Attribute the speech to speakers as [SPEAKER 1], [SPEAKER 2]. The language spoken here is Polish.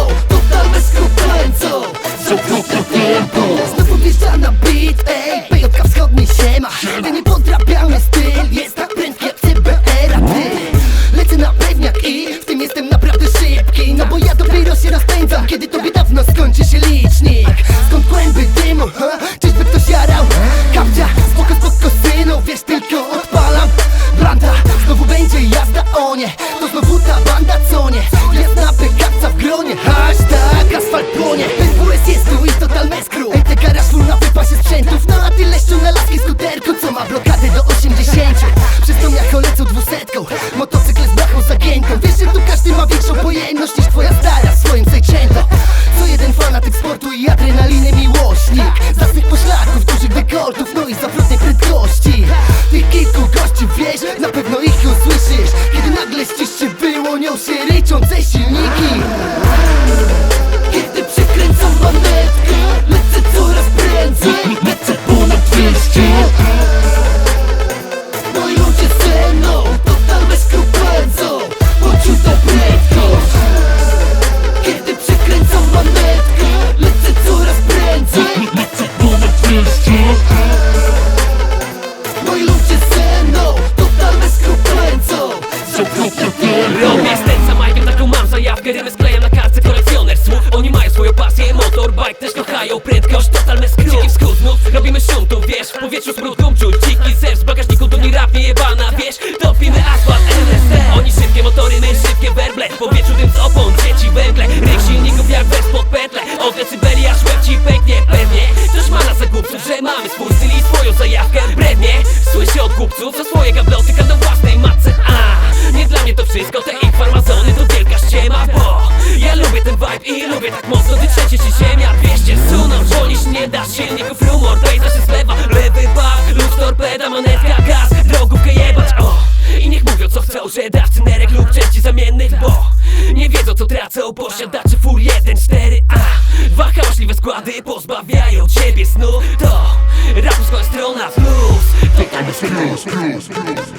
[SPEAKER 1] Oh. Wiesz, że tu każdy ma większą pojemność niż twoja stara Swoim sejczęto. To jeden fanatyk sportu i adrenaliny miłośnik. Zasnych poszlaków, dużych dekoltów, no i zawrotnej prędkości. Tych kilku gości wiesz, na pewno ich usłyszysz. Kiedy nagle ścisz się wyłonią się ryczące silniki.
[SPEAKER 2] wskosz, totalny skrót. Z robimy szum, wiesz. W tak. powietrzu smród, gum czuć, dziki zew Z bagażniku do niej rap jebana, tak. wiesz. Dopiny, asfalt, LSD Oni szybkie motory, my szybkie werble. W powietrzu dym z opon, dzieci węgle. Ryk silników jak bez pod pętle. Okres Syberii, aż łeb ci pęknie Pewnie. Też ma nas za głupców, że mamy swój styl i swoją zajawkę. Brednie, słyszę od głupców, za swoje gabloty Kadą własnej matce, a Nie dla mnie to wszystko, te ich farmazony To wielka ściema, bo Mocno wytrzecie ci ziemia, bierzcie sunąć Wolnić nie da silników rumor, pejzaż się zlewa. Lewy bak, luz torpeda, monetka, gaz. Drogówkę jebać, o! I niech mówią co chcą, że dawcy nerek lub części zamiennych Bo nie wiedzą co tracą posiadacze fur 1-4 a. Dwa hałaśliwe składy pozbawiają ciebie snu. To rapu swoja strona plus. To tam jest plus, plus, plus